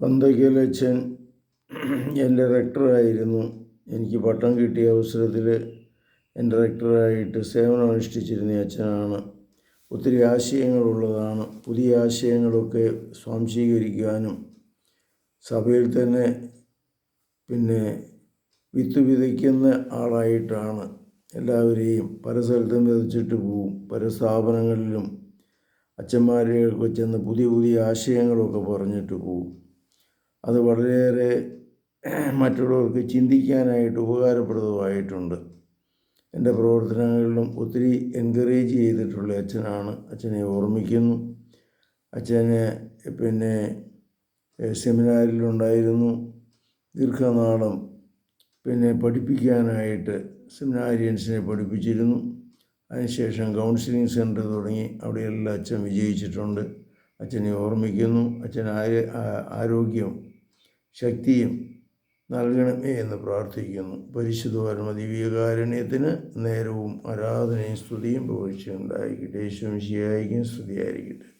പന്തയ്ക്കലച്ചൻ എന്റെ റെക്ടറായിരുന്നു. എനിക്ക് പട്ടം കിട്ടിയ അവസരത്തിൽ എന്റെ റെക്ടറായിട്ട് സേവനം അനുഷ്ഠിച്ചിരുന്ന അച്ഛനാണ്. ഒത്തിരി ആശയങ്ങളുള്ളതാണ്. പുതിയ ആശയങ്ങളൊക്കെ സ്വാംശീകരിക്കാനും സഭയിൽ തന്നെ പിന്നെ വിത്ത് വിതയ്ക്കുന്ന ആളായിട്ടാണ് എല്ലാവരെയും പല സ്ഥലത്തും വിതച്ചിട്ട് പോവും. പല സ്ഥാപനങ്ങളിലും അച്ഛന്മാരെയൊക്കെ ചെന്ന് പുതിയ പുതിയ ആശയങ്ങളൊക്കെ പറഞ്ഞിട്ട് പോവും. അത് വളരെയേറെ മറ്റുള്ളവർക്ക് ചിന്തിക്കാനായിട്ട് ഉപകാരപ്രദമായിട്ടുണ്ട്. എന്റെ പ്രവർത്തനങ്ങളിലും ഒത്തിരി എൻകറേജ് ചെയ്തിട്ടുള്ള അച്ഛനാണ്. അച്ഛനെ ഓർമ്മിക്കുന്നു. അച്ഛനെ പിന്നെ സെമിനാരിലുണ്ടായിരുന്നു ദീർഘനാളം പിന്നെ പഠിപ്പിക്കാനായിട്ട് സെമിനാരിയൻസിനെ പഠിപ്പിച്ചിരുന്നു. അതിനുശേഷം കൗൺസിലിംഗ് സെന്റർ തുടങ്ങി. അവിടെയെല്ലാം അച്ഛൻ വിജയിച്ചിട്ടുണ്ട്. അച്ഛനെ ഓർമ്മിക്കുന്നു. അച്ഛൻ ആരോഗ്യം ശക്തിയും നൽകണമേ എന്ന് പ്രാർത്ഥിക്കുന്നു. പരിശുദ്ധ പരമ ദിവ്യകാരുണ്യത്തിന് നേരവും ആരാധനയും സ്തുതിയും പുകഴ്ചയും ഉണ്ടായിരിക്കട്ടെ ശരിയായിരിക്കും സ്തുതിയായിരിക്കട്ടെ.